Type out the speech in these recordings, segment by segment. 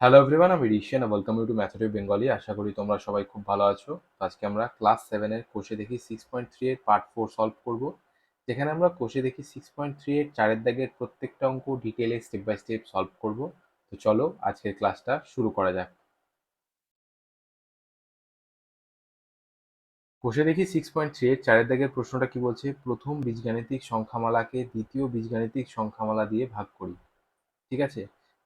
Hello everyone আমি Rishiyan welcome you to method Bengali আশা করি তোমরা সবাই খুব ভালো আছো। আজকে আমরা ক্লাস সেভেনের কোষে দেখি সিক্স পয়েন্ট থ্রি এর পার্ট ফোর সলভ করব। যেখানে আমরা কোষে দেখি সিক্স পয়েন্ট থ্রি এর চারের দাগের প্রত্যেকটা অঙ্ক ডিটেলে স্টেপ বাই স্টেপ সলভ করব। তো চলো আজকের ক্লাসটা শুরু করা যাক। কোষে দেখি সিক্স পয়েন্ট থ্রি এর চারের দাগের প্রশ্নটা কি বলছে? প্রথম বীজগাণিতিক সংখ্যামালাকে দ্বিতীয় বীজগাণিতিক সংখ্যামালা দিয়ে ভাগ করি। ঠিক আছে?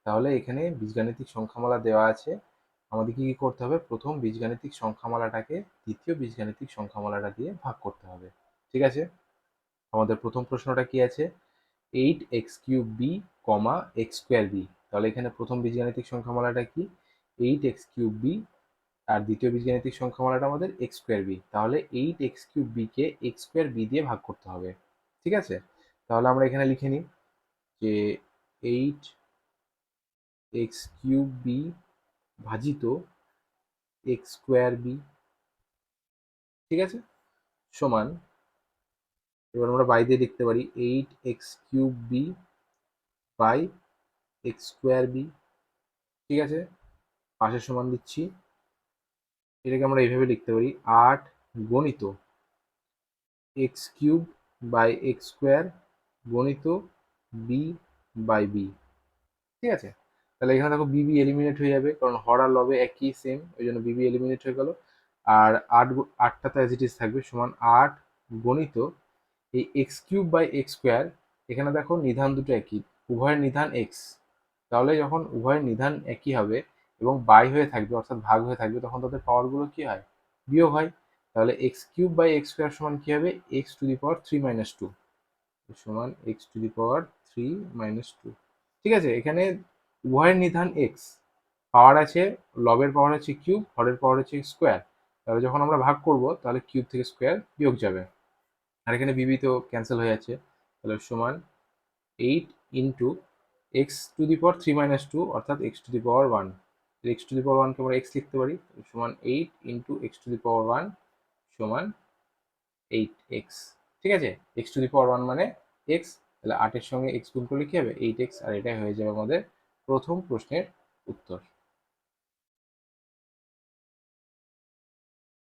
তাহলে এখানে বীজগাণিতিক সংখ্যামালা দেওয়া আছে। আমাদের কি কি করতে হবে? প্রথম বীজগাণিতিক সংখ্যামালাটাকে, দ্বিতীয় বীজগাণিতিক সংখ্যামালাটা দিয়ে ভাগ করতে হবে। ঠিক আছে? আমাদের প্রথম প্রশ্নটা কি আছে? এইট এক্স কিউব বি, কমা এক্স স্কোয়ার বি। তাহলে এখানে প্রথম বীজগাণিতিক সংখ্যামালাটা কি? এইট এক্স কিউব বি আর দ্বিতীয় বীজগাণিতিক সংখ্যামালাটা আমাদের এক্স স্কোয়ার বি। তাহলে এইট এক্স কিউব বিকে এক্স স্কোয়ার বি দিয়ে ভাগ করতে হবে। ঠিক আছে? তাহলে আমরা এখানে লিখে নিই যে এইট এক্স কিউব বি ভাজিত এক্স স্কোয়ার বি ঠিক আছে? সমান, এবার আমরা বাই দিয়ে লিখতে পারি eight X cube B by X square B ঠিক আছে? পাশের সমান দিচ্ছি। এটাকে আমরা এইভাবে লিখতে পারি আট গণিত X cube by X square গণিত বি বাই বি ঠিক আছে? তাহলে এখানে দেখো বিবি এলিমিনেট হয়ে যাবে, কারণ হর আর লবে একই সেম ওই জন্য বিবি এলিমিনেট হয়ে গেল। আর আট আটটা তো অ্যাজ ইট ইজ থাকবে, সমান আট গণিত এই X cube by X square এখানে দেখো নিধান দুটো একই, উভয়ের নিধান এক্স তাহলে যখন উভয়ের নিধান একই হবে এবং বাই হয়ে থাকবে, অর্থাৎ ভাগ হয়ে থাকবে, তখন তাদের পাওয়ারগুলো কি হয়? বিয়োগ হয়। তাহলে X cube by X square সমান কী হবে? X to the power three minus two সমান X to the power three minus two ঠিক আছে, এখানে উভয়ের নিধান এক্স পাওয়ার আছে লবের পাওয়ার হচ্ছে কিউব হরের পাওয়ার হচ্ছে স্কোয়ার তাহলে যখন আমরা ভাগ করব, তাহলে কিউব থেকে স্কোয়ার বিয়োগ যাবে। আর এখানে বিবি তো ক্যান্সেল হয়ে যাচ্ছে। তাহলে সমান eight into X to the power three minus two অর্থাৎ X to the power one X to the power ওয়ানকে আমরা এক্স লিখতে পারি। সমান eight into X to the power one সমান এইট এক্স ঠিক আছে? X to the power one মানে এক্স তাহলে আটের সঙ্গে এক্স গুণ করলে কী হবে? এইট এক্স আর এটাই হয়ে যাবে আমাদের প্রথম প্রশ্নের উত্তর।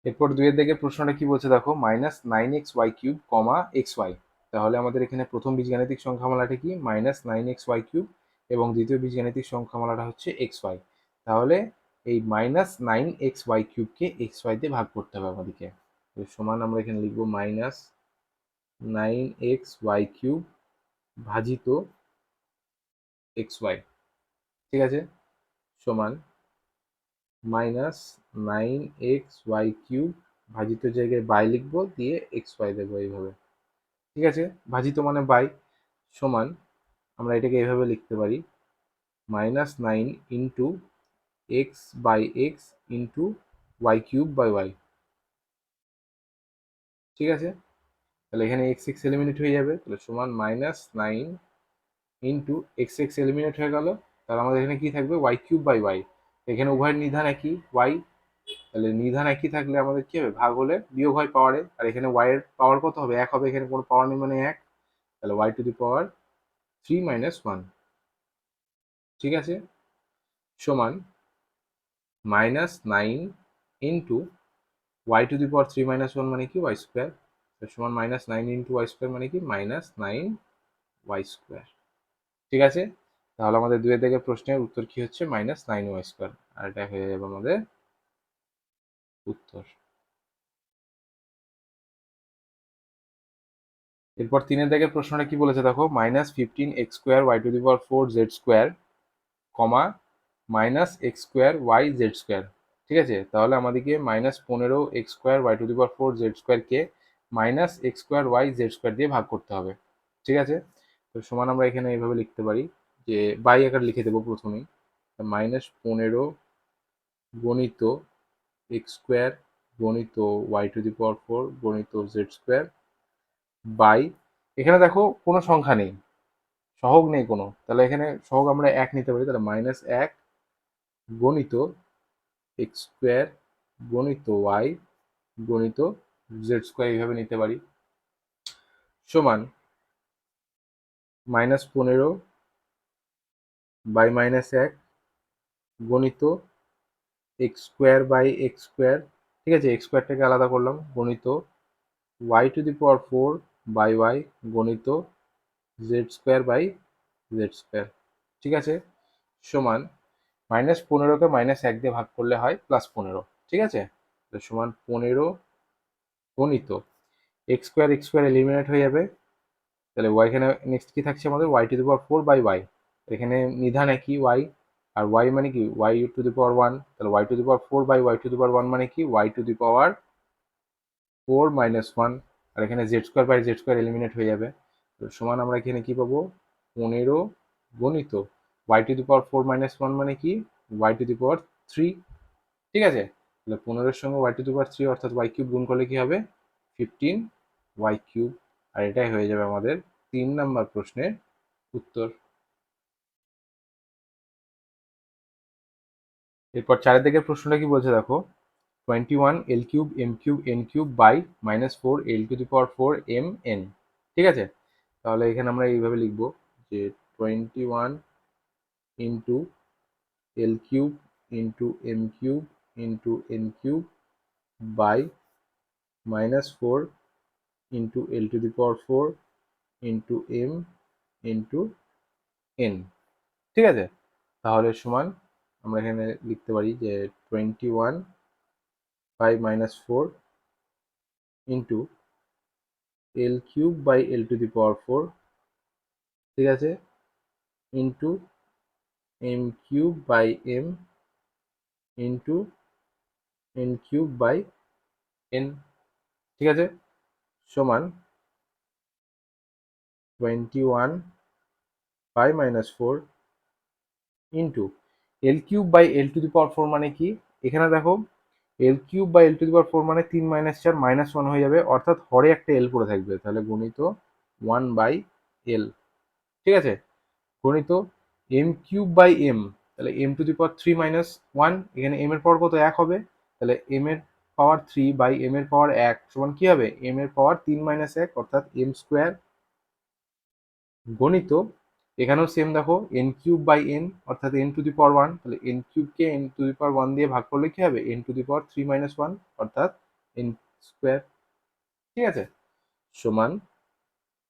এরপর দুইয়ের দিকে প্রশ্নটা কি বলছে দেখো minus nine X Y cube comma x Y তাহলে আমাদের এখানে প্রথম বীজগাণিতিক সংখ্যামালাটা কি? Minus nine X Y cube এবং দ্বিতীয় বীজগাণিতিক সংখ্যামালাটা হচ্ছে এক্স ওয়াই তাহলে এই মাইনাস নাইন এক্স ওয়াই কিউবকে এক্স ওয়াই দিয়ে ভাগ করতে হবে আমাদেরকে। সমান আমরা এখানে লিখব minus nine X Y cube ভাজিত এক্স ওয়াই ঠিক আছে? সমান minus nine X Y cube ভাজিত জায়গায় বাই লিখব, দিয়ে এক্স ওয়াই দেবো এইভাবে। ঠিক আছে? ভাজিত মানে বাই সমান আমরা এটাকে এইভাবে লিখতে পারি। Minus nine into X by X into Y cube by Y ঠিক আছে? তাহলে এখানে এক্স এক্স এলিমিনেট হয়ে যাবে। তাহলে সমান minus nine into X X eliminate হয়ে গেল। তাহলে আমাদের এখানে কি থাকবে? ওয়াই কিউব বাই ওয়াই এখানে উভয়ের নিধান একই ওয়াই তাহলে নিধান একই থাকলে আমাদের কি হবে? ভাগ হলে বিয়োগ হয় পাওয়ারে আর এখানে ওয়াই এর পাওয়ার কত হবে? এক হবে এখানে কোনো পাওয়ার নেই মানে এক। তাহলে Y to the power three minus one ঠিক আছে? সমান minus nine into Y to the power three minus one মানে কি? ওয়াই স্কোয়ার সমান minus nine into Y square মানে কি? মাইনাস নাইন ওয়াই স্কোয়ার ঠিক আছে? তাহলে আমাদের দুয়ে দিকে প্রশ্নের উত্তর কি হচ্ছে? মাইনাস নাইন ওয়াই স্কোয়ার আর এটা হয়ে যাবে আমাদের উত্তর। এরপর তিনের দিকে প্রশ্নটা কি বলেছে দেখো? Minus fifteen X square Y to the power four Z square comma minus X square Y Z square ঠিক আছে? তাহলে আমাদেরকে মাইনাস পনেরো X square Y to the power four Z স্কোয়ারকে minus X square Y Z square দিয়ে ভাগ করতে হবে। ঠিক আছে? তো সমান আমরা এখানে এইভাবে লিখতে পারি। যে বাই আকার লিখে দেবো প্রথমেই মাইনাস পনেরো গণিত এক্স স্কোয়ার গণিত Y to the power four গণিত জেড স্কোয়ার বাই এখানে দেখো কোনো সংখ্যা নেই, সহগ নেই কোনো, তাহলে এখানে সহগ আমরা এক নিতে পারি, তাহলে মাইনাস এক গণিত এক্স স্কোয়ার গণিত ওয়াই গণিত জেড স্কোয়ার এইভাবে নিতে পারি, সমান মাইনাস পনেরো বাই মাইনাস এক গণিত X square by X square, ঠিক আছে? এক্স স্কোয়ারটাকে আলাদা করলাম, গণিত Y to the power four by Y গণিত Z square by Z square, ঠিক আছে? সমান মাইনাস পনেরোকে মাইনাস এক দিয়ে ভাগ করলে হয় প্লাস পনেরো, ঠিক আছে? সমান পনেরো গণিত X square X square eliminate হয়ে যাবে। তাহলে ওয়াই এখানে নেক্সট কি থাকছে আমাদের? Y to the power four by Y. এখানে নিধান একই ওয়াই আর ওয়াই মানে কি? Y to the power one তাহলে Y to the power four by Y to the power one মানে কি? Y to the power four minus one আর এখানে Z square by Z square eliminate হয়ে যাবে। তো সমান আমরা এখানে কি পাবো? পনেরো গণিত। Y to the power four minus one মানে কি? Y to the power three ঠিক আছে? তাহলে পনেরোর সঙ্গে Y to the power three অর্থাৎ ওয়াই কিউব গুণ করলে কি হবে? ফিফটিন ওয়াই কিউব আর এটাই হয়ে যাবে আমাদের তিন নাম্বার প্রশ্নের উত্তর। এরপর চারের দিকের প্রশ্নটা কি বলছে দেখো? Twenty one L cube M cube N cube by minus four L to the power four M N ঠিক আছে? তাহলে এখানে আমরা এইভাবে লিখব যে twenty one into L cube into M cube into N cube by minus four into L to the power four into M into N ঠিক আছে? তাহলে সমান আমরা এখানে লিখতে পারি যে twenty one by minus four into L cube by L to the power four ঠিক আছে? Into M cube by M into N cube by N ঠিক আছে? সমান twenty one by minus four into L cube by L to the power four মানে কি? এখানে দেখো L cube by L to the power four মানে তিন minus চার মাইনাস ওয়ান হয়ে যাবে। অর্থাৎ হরে একটা এল পড়ে থাকবে। তাহলে গণিত ওয়ান বাই এল ঠিক আছে? গণিত এম কিউব বাই এম তাহলে M to the power three minus one এখানে এম এর পাওয়ার কত? এক হবে। তাহলে এম এর পাওয়ার থ্রি বাই এম এর পাওয়ার এক। সমান কি হবে? এম এর পাওয়ার তিন মাইনাস এক, অর্থাৎ এম স্কোয়ার গণিত এখানেও সেম দেখো এন কিউব বাই এন অর্থাৎ N to the power one তাহলে N কিউবকে N to the power one দিয়ে ভাগ করলে কি হবে? N to the power three minus one অর্থাৎ এন স্কোয়ার ঠিক আছে? সমান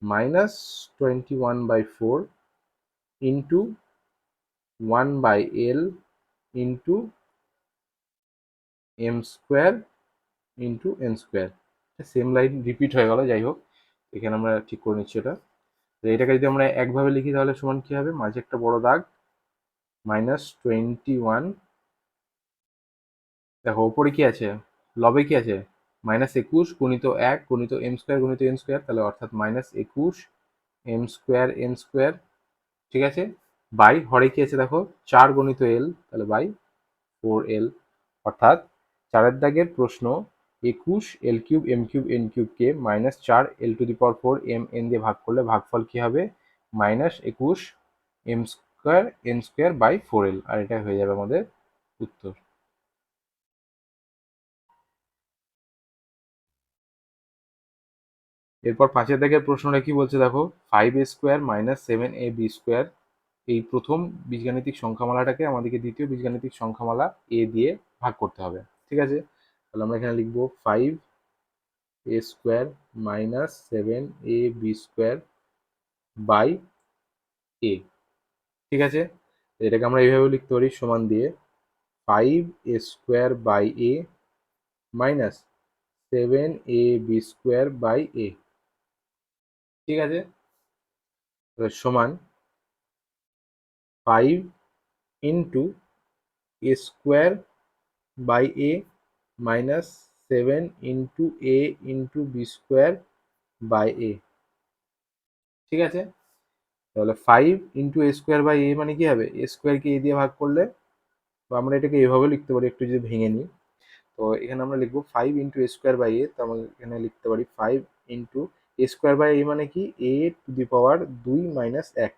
minus twenty one by four into one by L into M square into N square same line repeat হয়ে গেল, যাই হোক। এখানে আমরা ঠিক করে নিচ্ছি এটা। তো এটাকে যদি আমরা একভাবে লিখি তাহলে সমান কি হবে? মাঝে একটা বড় দাগ মাইনাস টোয়েন্টি ওয়ান দেখো, ওপরে কি আছে? লবে কি আছে? মাইনাস একুশ গুণিত এক গুণিত এম স্কোয়ার গুণিত এন স্কোয়ার তাহলে অর্থাৎ মাইনাস একুশ এম স্কোয়ার এন স্কোয়ার ঠিক আছে? বাই, হরে কি আছে দেখো? চার গণিত এল তাহলে বাই ফোর এল অর্থাৎ চারের দাগের প্রশ্ন একুশ L cube M cube N কিউবকে minus চার L to the power four M N দিয়ে ভাগ করলে ভাগফল কি হবে? মাইনাস একুশ M square N square by four L আর এটা হয়ে যাবে আমাদের উত্তর। এরপর পাঁচের দাগের প্রশ্নটা কি বলছে দেখো? Five A square minus seven A B square এই প্রথম বীজগাণিতিক সংখ্যামালাটাকে আমাদেরকে দ্বিতীয় বীজগাণিতিক সংখ্যামালা এ দিয়ে ভাগ করতে হবে। ঠিক আছে? তাহলে আমরা এখানে লিখব five A square minus seven A B square by A ঠিক আছে? এটাকে আমরা এইভাবে লিখতে পারি সমান দিয়ে five A square by A minus seven A B square by A ঠিক আছে? সমান five into A square by A minus seven into A into B square by A ঠিক আছে? তাহলে five into A square by A মানে কি হবে? এ স্কোয়ারকে এ দিয়ে ভাগ করলে, তো আমরা এটাকে এভাবে লিখতে পারি, একটু যদি ভেঙে নিই। তো এখানে আমরা লিখব five into A square by A তো আমরা এখানে লিখতে পারি five into A square by A মানে কি? এ টু দি পাওয়ার দুই মাইনাস এক।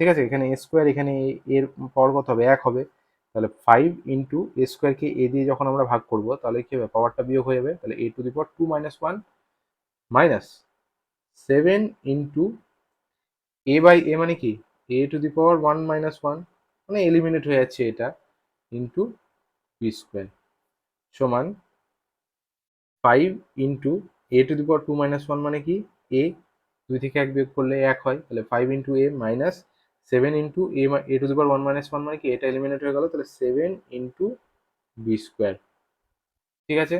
ঠিক আছে? এখানে এ স্কোয়ার এখানে এর পাওয়ার কত হবে? এক হবে। তাহলে ফাইভ ইন্টু এ স্কোয়ারকে এ দিয়ে যখন আমরা ভাগ করব, তাহলে কি হবে? পাওয়ারটা বিয়োগ হয়ে যাবে। তাহলে A to the power two minus one minus seven into A by A মানে কি? A to the power one minus one মানে এলিমিনেট হয়ে যাচ্ছে এটা ইন্টু বি স্কোয়ার সমান five into A to the power two minus one মানে কি? এ দুই থেকে এক বিয়োগ করলে এক হয়। তাহলে five into A minus seven into A A to the power one minus one মানে কি? এটা এলিমিনেট হয়ে গেল, তাহলে সেভেন ইন্টু বি স্কোয়ার ঠিক আছে?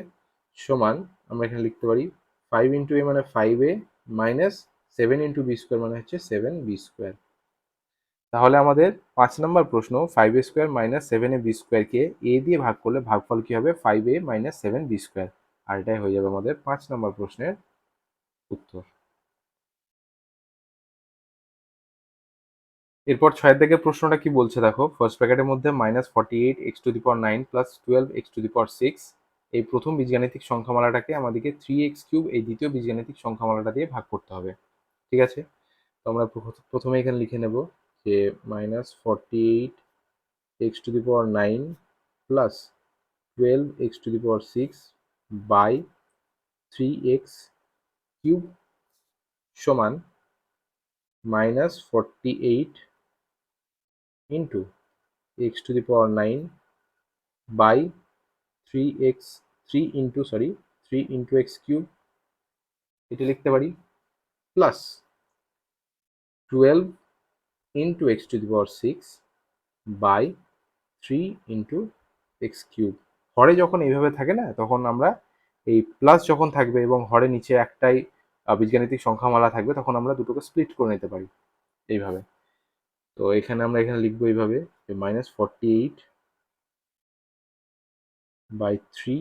সমান, আমরা এখানে লিখতে পারি ফাইভ ইন্টু এ মানে five A minus seven into B square মানে হচ্ছে সেভেন বি স্কোয়ার তাহলে আমাদের পাঁচ নম্বর প্রশ্ন five A square minus seven A B স্কোয়ারকে এ দিয়ে ভাগ করলে ভাগফল কী হবে? Five A minus seven B square আর এটাই হয়ে যাবে আমাদের পাঁচ নম্বর প্রশ্নের উত্তর। এরপর ছয়ের দিকে প্রশ্নটা কি বলছে দেখো? ফার্স্ট প্যাকেটের মধ্যে minus forty eight X to the power nine plus twelve X to the power six এই প্রথম বীজগাণিতিক সংখ্যামালাটাকে আমাদেরকে থ্রি এক্স কিউব এই দ্বিতীয় বীজগাণিতিক সংখ্যামালাটা দিয়ে ভাগ করতে হবে। ঠিক আছে? তো আমরা প্রথমে এখানে লিখে নেব যে minus forty eight X to the power nine plus twelve X to the power six by three X cube সমান minus forty eight into X to the power nine by three X three into sorry three into X এটা লিখতে পারি plus twelve into X to the power six by three into X cube হরে যখন এইভাবে থাকে না, তখন আমরা এই প্লাস যখন থাকবে এবং হরে নিচে একটাই বীজগাণিতিক সংখ্যামালা থাকবে, তখন আমরা দুটোকে স্প্লিট করে নিতে পারি, এইভাবে। তো এখানে আমরা এখানে লিখব এইভাবে minus forty eight by three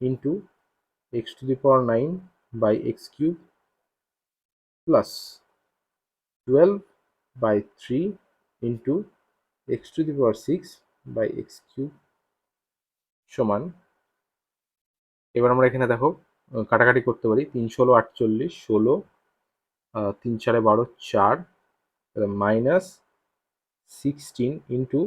into X to the power nine by X cube plus twelve by three into X to the power six by X cube সমান। এবার আমরা এখানে দেখো, কাটাকাটি করতে পারি তিন ষোলো আটচল্লিশ, ষোলো তিন চারে বারো, চার minus sixteen into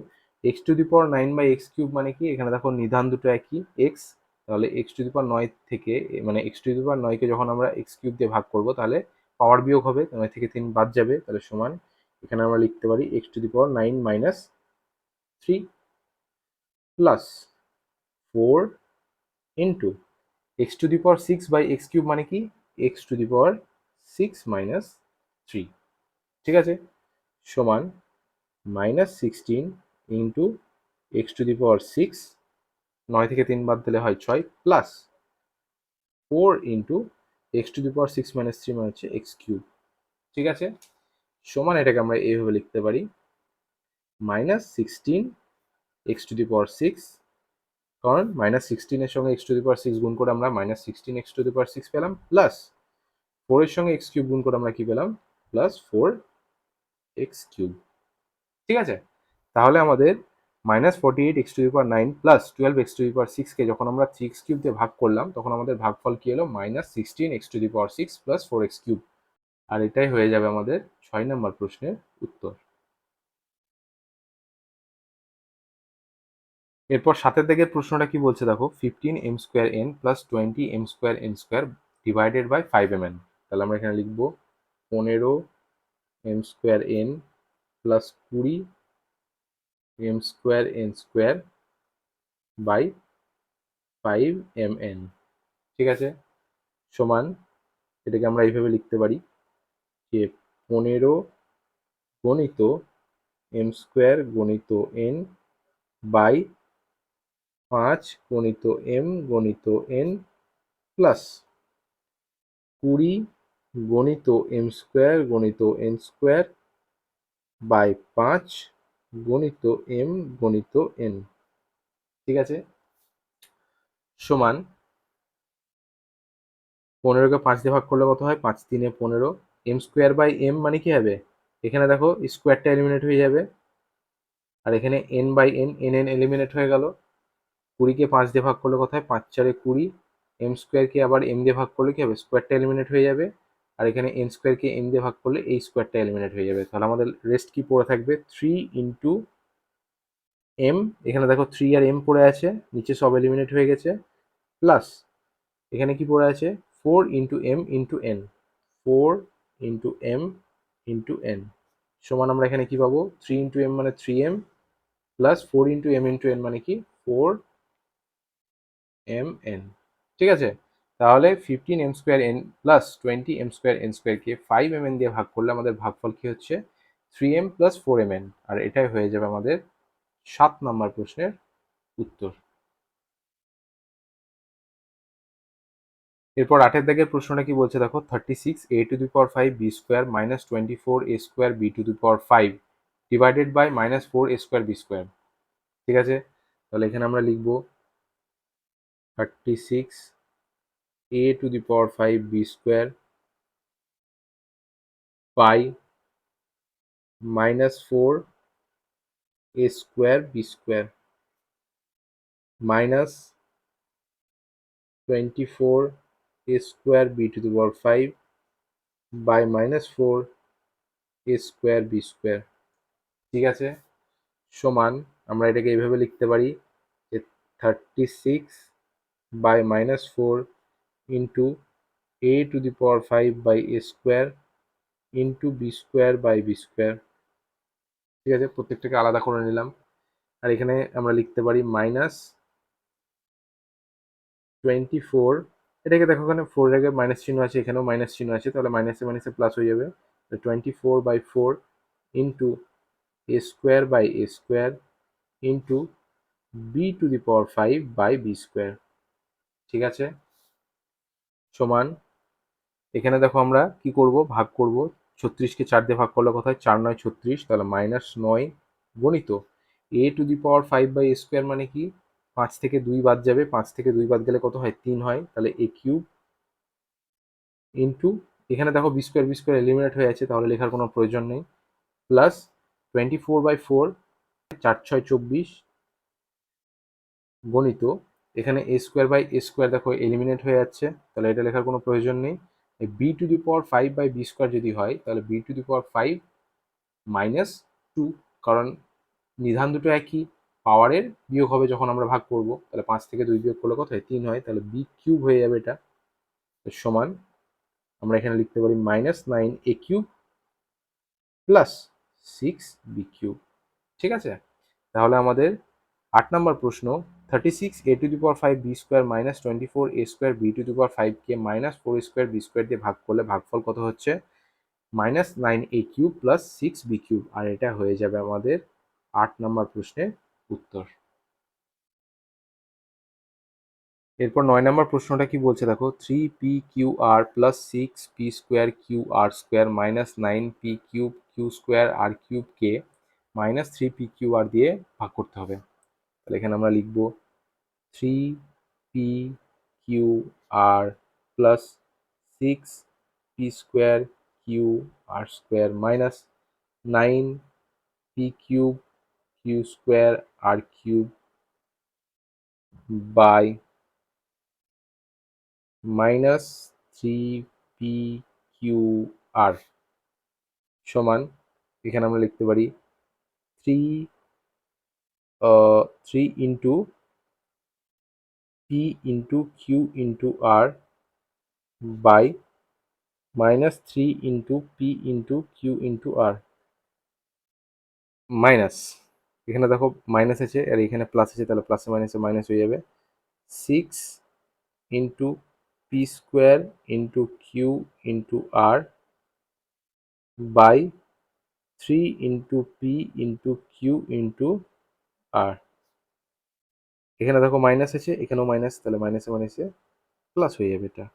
X to the power nine by X cube মানে কি? এখানে দেখো নিধান দুটো একই এক্স তাহলে এক্স টু দি পাওয়ার নয় থেকে মানে এক্স টু দি পাওয়ার নয়কে যখন আমরা এক্স কিউব দিয়ে ভাগ করব, তাহলে পাওয়ার বিয়োগ হবে নয় থেকে তিন বাদ যাবে, তাহলে সমান এখানে আমরা লিখতে পারি X to the power nine minus three plus four into X to the power six by X cube মানে কি? X to the power six minus three ঠিক আছে? সমান minus sixteen into X to the power six নয় থেকে তিন বাদ দিলে হয় ছয় plus four into X to the power six minus three মানে হচ্ছে এক্স কিউব ঠিক আছে? সমান এটাকে আমরা এইভাবে লিখতে পারি minus sixteen X to the power six কারণ মাইনাস সিক্সটিনের সঙ্গে X to the power six গুণ করে আমরা minus sixteen X to the power six পেলাম প্লাস ফোরের সঙ্গে এক্স কিউব গুণ করে আমরা কি পেলাম প্লাস ফোর এক্স কিউব ঠিক আছে? তাহলে আমাদের minus forty eight X to power nine plus twelve X to the power সিক্সকে যখন আমরা সিক্স কিউব দিয়ে ভাগ করলাম, তখন আমাদের ভাগফল কী এলো? Minus sixteen X to the power six plus four X cube আর এটাই হয়ে যাবে আমাদের ছয় নম্বর প্রশ্নের উত্তর। এরপর সাতের দিকের প্রশ্নটা কি বলছে দেখো? Fifteen M square N plus twenty M square N square divided by five M N তাহলে আমরা এখানে লিখব পনেরো এম স্কোয়ার এন প্লাস কুড়ি M square N square by five M N ঠিক আছে? সমান, এটাকে আমরা এইভাবে লিখতে পারি যে পনেরো গণিত এম স্কোয়ার গণিত এন বাই পাঁচ গণিত এম গণিত এন প্লাস কুড়ি গণিত এম স্কোয়ার গণিত এন স্কোয়ার বাই পাঁচ, গণিত এম গণিত এন ঠিক আছে? সমান পনেরোকে পাঁচ দিয়ে ভাগ করলে কত হয়? পাঁচ তিনে পনেরো। এম স্কোয়ার বাই এম মানে কি হবে? এখানে দেখো স্কোয়ারটা এলিমিনেট হয়ে যাবে। আর এখানে N by N N N eliminate হয়ে গেল। কুড়িকে পাঁচ দিয়ে ভাগ করলে কোথায় পাঁচ চারে কুড়ি। এম স্কোয়ারকে আবার এম দিয়ে ভাগ করলে কি হবে? স্কোয়ারটা এলিমিনেট হয়ে যাবে। আর এখানে এন স্কোয়ারকে এম দিয়ে ভাগ করলে এই স্কোয়ারটা এলিমিনেট হয়ে যাবে। তাহলে আমাদের রেস্ট কি পড়ে থাকবে? থ্রি ইন্টু এম এখানে দেখো থ্রি আর এম পড়ে আছে, নিচে সব এলিমিনেট হয়ে গেছে প্লাস এখানে কি পড়ে আছে? Four into M into N four into M into N সমান আমরা এখানে কি পাবো? থ্রি ইন্টু এম মানে three M plus four into M into N মানে কি? ফোর এম এন ঠিক আছে? তাহলে fifteen M square N plus twenty M square N স্কোয়ারকে ফাইভ এম এন দিয়ে ভাগ করলে আমাদের ভাগফল কি হচ্ছে? Three M plus four M N আর এটাই হয়ে যাবে আমাদের সাত নম্বর প্রশ্নের উত্তর। এরপর আটের দাগের প্রশ্নটা কি বলছে দেখো? Thirty six A to the power five B square minus twenty four A square B to the power five divided by minus four A square B square ঠিক আছে? তাহলে এখানে আমরা লিখব thirty six to the power five B square by minus four A square B square minus twenty four a square b to the power 5 by minus 4 a square b square ঠিক আছে? সমান আমরা এটাকে এইভাবে লিখতে পারি যে thirty six by minus four into A to the power five by A square into B square by B square ঠিক আছে, প্রত্যেকটাকে আলাদা করে নিলাম। আর এখানে আমরা লিখতে পারি মাইনাস টোয়েন্টি ফোর এটাকে দেখো ওখানে ফোর আগে মাইনাস চিহ্ন আছে, এখানেও মাইনাস চিহ্ন আছে, তাহলে মাইনাসে মাইনাসে প্লাস হয়ে যাবে। Twenty four by four into A square by A square into B to the power five by B square ঠিক আছে? সমান। এখানে দেখো আমরা কি করব? ভাগ করব। ছত্রিশকে চার দিয়ে ভাগ করলে কোথায় চার নয় ছত্রিশ, তাহলে মাইনাস নয় গণিত। A to the power five by square মানে কি? পাঁচ থেকে দুই বাদ যাবে। পাঁচ থেকে দুই বাদ গেলে কত হয়? তিন হয়। তাহলে এ কিউব ইন্টু এখানে দেখো B square B square eliminate হয়ে আছে, তাহলে লেখার কোনো প্রয়োজন নেই। Plus twenty four by four চার ছয় চব্বিশ, গণিত। এখানে A square by A square দেখো এলিমিনেট হয়ে যাচ্ছে, তাহলে এটা লেখার কোনো প্রয়োজন নেই। B to the power five by B square যদি হয়, তাহলে B to the power five minus two কারণ নিধান দুটো একই পাওয়ারের বিয়োগ হবে যখন আমরা ভাগ করব, তাহলে পাঁচ থেকে দুই বিয়োগ করলে কত হয়? তিন হয়, তাহলে বি কিউব হয়ে যাবে এটা। সমান, আমরা এখানে লিখতে পারি minus nine A cube plus six B cube ঠিক আছে? তাহলে আমাদের আট নম্বর প্রশ্ন thirty six A to the power five B square minus twenty four A square B to the power ফাইভকে minus four square B square দিয়ে ভাগ করলে ভাগফল কত হচ্ছে? Minus nine A cube plus six B cube আর এটা হয়ে যাবে আমাদের আট নম্বর প্রশ্নের উত্তর। এরপর নয় নম্বর প্রশ্নটা কি বলছে? দেখো three P Q R plus six P square Q R square minus nine P cube Q square R কিউবকে minus three P Q R দিয়ে ভাগ করতে হবে। তাহলে এখানে আমরা লিখব three P Q R plus six P square Q R square minus nine P cube Q square R cube by minus three P Q R সমান, এখানে আমরা লিখতে পারি three three into P into Q into R by minus three into P into Q into R minus এখানে দেখো minus আছে, আর এখানে plus আছে, তাহলে প্লাসে মাইনাসে মাইনাস হয়ে যাবে। Six into P square into Q into R by three into P into Q into R এখানে দেখো মাইনাস আছে, এখানেও মাইনাস তাহলে মাইনাসে মাইনাসে প্লাস হয়ে যাবে এটা।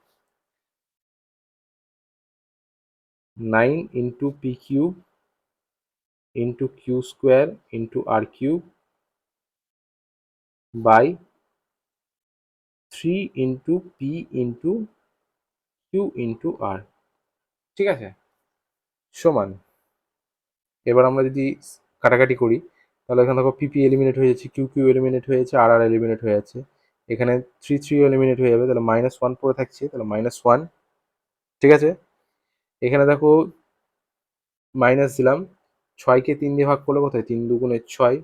Nine into P cube into Q square into R cube by three into P into Q into R ঠিক আছে? সমান। এবার আমরা যদি কাটাকাটি করি তাহলে এখানে দেখো পিপি এলিমিনেট হয়ে যাচ্ছে কিউ কিউ এলিমিনেট হয়ে যাচ্ছে আর আর এলিমিনেট হয়ে যাচ্ছে। এখানে থ্রি থ্রি এলিমিনেট হয়ে যাবে, তাহলে মাইনাস ওয়ান পরে থাকছে, তাহলে মাইনাস ওয়ান ঠিক আছে? এখানে দেখো মাইনাস দিলাম ছয়কে তিন দিয়ে ভাগ করলে কোথায় তিন দুগুণে ছয়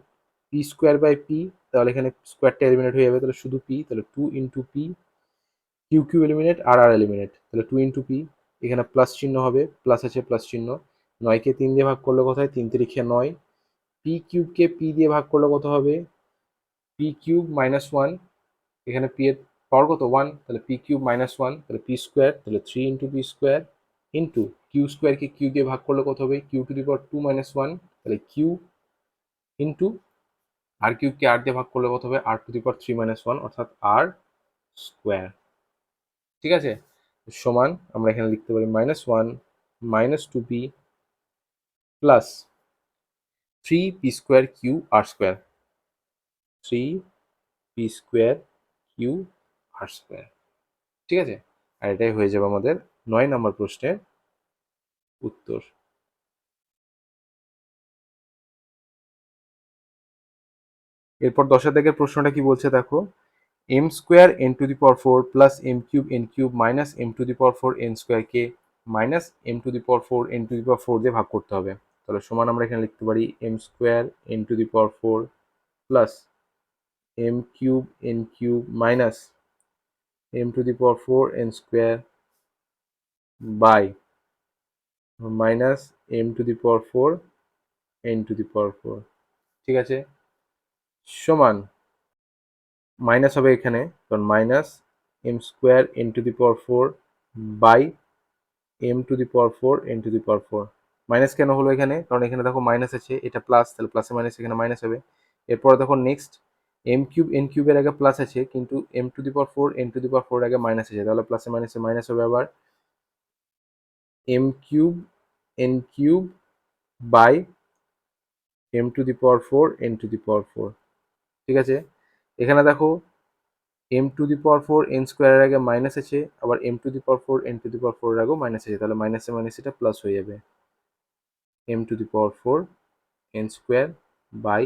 পি স্কোয়ার বাই পি তাহলে এখানে স্কোয়ারটা এলিমিনেট হয়ে যাবে, তাহলে শুধু পি তাহলে two into P Q Q eliminate R R eliminate তাহলে টু ইন্টু পি এখানে প্লাস চিহ্ন হবে প্লাস আছে প্লাস চিহ্ন নয়কে তিন দিয়ে ভাগ করলে কোথায় তিন তিরিখে নয় পি কিউবকে পি দিয়ে ভাগ করলে কত হবে? পি কিউব মাইনাস ওয়ান এখানে পি এর পাওয়ার কত? ওয়ান তাহলে পি কিউব মাইনাস ওয়ান তাহলে পি স্কোয়ার তাহলে three into P square into Q স্কোয়ারকে কিউ দিয়ে ভাগ করলে কত হবে? Q to the power two minus one তাহলে কিউ ইন্টু আর কিউবকে আর দিয়ে ভাগ করলে কত হবে? R to the power three minus one অর্থাৎ আর স্কোয়ার ঠিক আছে? সমান আমরা এখানে লিখতে পারি minus one minus two P plus three P square Q R square three P square Q R square ঠিক আছে? আর এটাই হয়ে যাবে আমাদের নয় নম্বর প্রশ্নের উত্তর। এরপর দশের দাগের প্রশ্নটা কি বলছে দেখো? M square N to the power four plus M cube N cube minus M to the power four N স্কোয়ারকে minus M to the power four N to the power four দিয়ে ভাগ করতে হবে। তাহলে সমান আমরা এখানে লিখতে পারি M square N to the power four plus M cube N cube minus M to the power four N square by minus M to the power four N to the power four ঠিক আছে? সমান minus হবে এখানে, কারণ minus M square N to the power four by M to the power four N to the power four minus কেন হলো এখানে? কারণ এখানে দেখো মাইনাস আছে, এটা প্লাস তাহলে প্লাসে মাইনাস এখানে মাইনাস হবে। এরপর দেখো নেক্সট এম কিউব এন কিউবের আগে প্লাস আছে, কিন্তু M to the power four N to the power four আগে মাইনাস আছে। তাহলে প্লাসে মাইনাসে মাইনাস হবে আবার M cube N cube by M to the power four N to the power four ঠিক আছে? এখানে দেখো M to the power four N স্কোয়ারের আগে মাইনাস আছে, আবার M to the power four N to the power four আগেও minus আছে। তাহলে মাইনাসে মাইনাস এটা প্লাস হয়ে যাবে। M to the power four N square by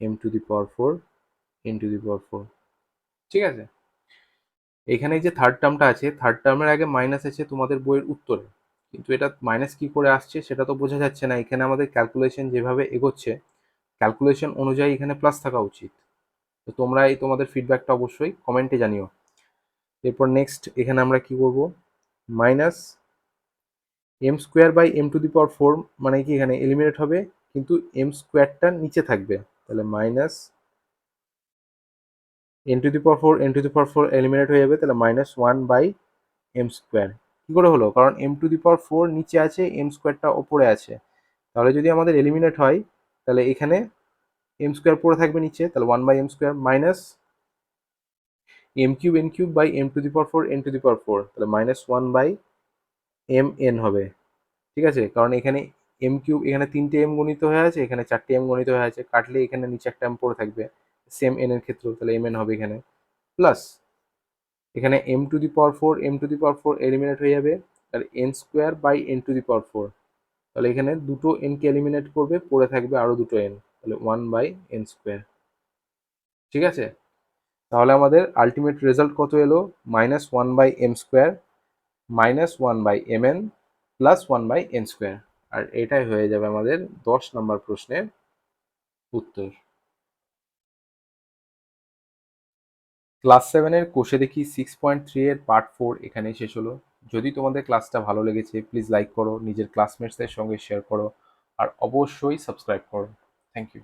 M to the power four N to the power four ঠিক আছে? এখানে যে থার্ড টার্মটা আছে থার্ড টার্মের আগে মাইনাস আছে তোমাদের বইয়ের উত্তরে, কিন্তু এটা মাইনাস কি করে আসছে সেটা তো বোঝা যাচ্ছে না। এখানে আমাদের ক্যালকুলেশন যেভাবে এগোচ্ছে ক্যালকুলেশন অনুযায়ী এখানে প্লাস থাকা উচিত। তো তোমরা এই তোমাদের ফিডব্যাকটা অবশ্যই কমেন্টে জানিও। এরপর নেক্সট এখানে আমরা কি করব? Minus M square by M to the power four মানে কি এখানে এলিমিনেট হবে, কিন্তু এম স্কোয়ারটা নিচে থাকবে। তাহলে minus N to the power four N to the power four eliminate হয়ে যাবে, তাহলে minus one by M square কী করে হলো? কারণ M to the power four নিচে আছে এম স্কোয়ারটা ওপরে আছে। তাহলে যদি আমাদের এলিমিনেট হয়, তাহলে এখানে এম স্কোয়ার পড়ে থাকবে নিচে, তাহলে one by M square minus M cube N cube by M to the power four N to the power four তাহলে minus one by M N হবে। ঠিক আছে? কারণ এখানে এম কিউব এখানে তিনটে এম গণিত হয়ে আছে, এখানে চারটে এম গণিত হয়ে আছে। কাটলে এখানে নিচে একটা এম পড়ে থাকবে। সেম এন এর ক্ষেত্রেও তাহলে এম এন হবে এখানে। প্লাস এখানে M to the power four M to the power four eliminate হয়ে যাবে। তাহলে N square by N to the power four তাহলে এখানে দুটো এনকে এলিমিনেট করবে, পড়ে থাকবে আরও দুটো এন তাহলে ওয়ান বাই এন স্কোয়ার ঠিক আছে? তাহলে আমাদের আলটিমেট রেজাল্ট কত এলো? Minus one by M square minus one by M N plus one by N square আর এটাই হয়ে যাবে আমাদের দশ নম্বর প্রশ্নের উত্তর। ক্লাস সেভেনের কোষে দেখি সিক্স পয়েন্ট থ্রি এর পার্ট ফোর এখানেই শেষ হলো। যদি তোমাদের ক্লাসটা ভালো লেগেছে প্লিজ লাইক করো, নিজের ক্লাসমেটসদের সঙ্গে শেয়ার করো, আর অবশ্যই সাবস্ক্রাইব করো। Thank you